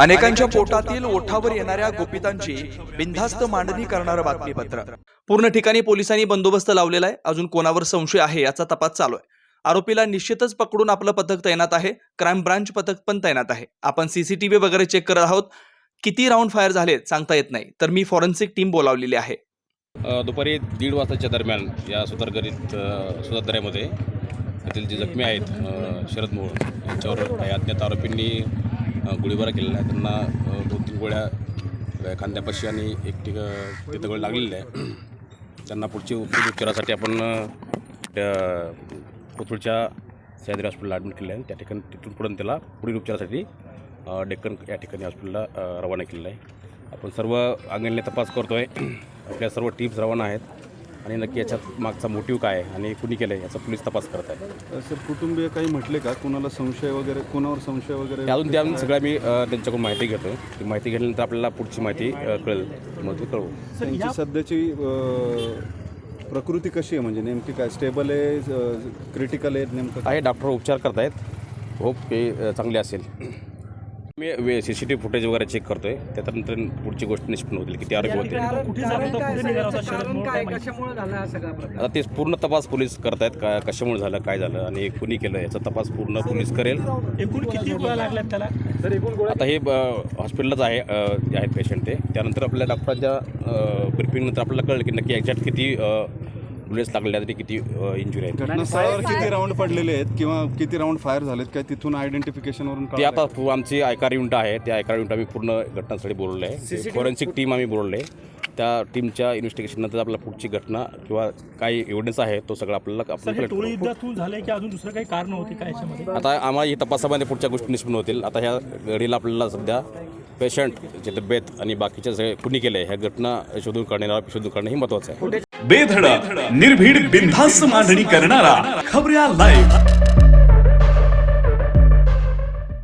अनेकांच्या पोटातील ओठावर येणाऱ्या गोपितांची बिनधास्त मांडणी करणारं बातमीपत्र. पूर्ण ठिकाणी पोलिसांनी बंदोबस्त लावलेला आहे. अजून कोणावर संशय आहे याचा तपास चालू आहे. आरोपीला निश्चितच पकडून आपलं पथक तैनात आहे. क्राईम ब्रांच पथक पण तैनात आहे. आपण सीसीटीव्ही वगैरे चेक करत आहोत. किती राऊंड फायर झालेत सांगता येत नाही. तर मी फॉरेन्सिक टीम बोलावलेली आहे. दुपारी दीड वाजताच्या दरम्यान या सुधारगरीत सुधारदऱ्यामध्ये त्यातील येथील जे जखमी आहेत शरद मोहोळ यांच्यावर काही अज्ञात आरोपींनी गोळीबार केलेला आहे. त्यांना दोन तीन गोळ्या खांद्यापाशी आणि एक ठिक तिथं गोळी लागलेली आहे. त्यांना पुढची उपचारासाठी आपण त्या कोथरूडच्या सह्याद्री हॉस्पिटलला ॲडमिट केले आहे. त्या ठिकाणी तिथून पुढून त्याला पुढील उपचारासाठी डेक्कन या ठिकाणी हॉस्पिटलला रवाना केलेलं आहे. आपण सर्व अंगणने तपास करतो आहे आपल्या सर्व टीम्स रवाना आहेत. आणि नक्की याच्यात मागचा मोटिव्ह काय आहे आणि कुणी केलं आहे याचा पोलीस तपास करत आहे. सर कुटुंबीय काही म्हटले का? कुणाला संशय वगैरे कुणावर संशय वगैरे अजून त्या सगळ्या मी त्यांच्याकडून माहिती घेतो ती माहिती घेतल्यानंतर आपल्याला पुढची माहिती कळेल. मग ते कळवू. त्यांची सध्याची प्रकृती कशी आहे? म्हणजे नेमकी काय स्टेबल आहे क्रिटिकल आहे नेमकं काय? आहे डॉक्टर उपचार करतायत. होप ते चांगले असेल. मी वे C C T V footage वगैरे चेक करतोय. त्याच्यानंतर पुढची गोष्ट निष्पन्न होतील किती आरोपी होते? हा आता ते पूर्ण तपास पोलीस करतायत. का कशामुळे झालं? काय झालं? आणि कुणी केलं? याचा तपास पूर्ण पोलीस करेल. एकूण किती गोळ्या लागल्यात त्याला? आता हे हॉस्पिटलच आहे आहेत पेशंट ते. त्यानंतर आपल्या डॉक्टरांच्या ब्रिफिंगनंतर आपल्याला कळलं की नक्की एक्झॅक्ट किती बुलेट्स लागलेल्या आहेत आणि किती इंजुरी आहेत. घटनास्थळावर किती राऊंड पडलेले आहेत किंवा किती राऊंड फायर झालेत काय तिथून आयडेंटिफिकेशनवरून ते आता पू- आमची आयकार युनिट आहे. त्या आयकार युनिट आम्ही पूर्ण घटनास्थळी बोलवलं आहे. फॉरेन्सिक टीम आम्ही बोलवलं आहे. त्या टीमच्या इन्व्हेस्टिगेशननंतर आपल्याला पुढची घटना किंवा काय एव्हिडन्स आहे तो सगळा आपल्याला आपण collect टोळी करू. युद्धातून झालंय की अजून दुसरं काही कारण होती का याच्यामध्ये? आता आम्हाला ही तपासामध्ये पुढच्या गोष्टी निष्पन्न होतील. आता ह्या घडीला आपल्याला सध्या पेशंट जे तब्येत आणि बाकीच्या सगळे कुणी केले ह्या घटना शोधून काढणे शोधून काढणे हे महत्वाचं आहे. बेधडक निर्भीड बिनधास्त मांडणी करणारा खबऱ्या लाईव्ह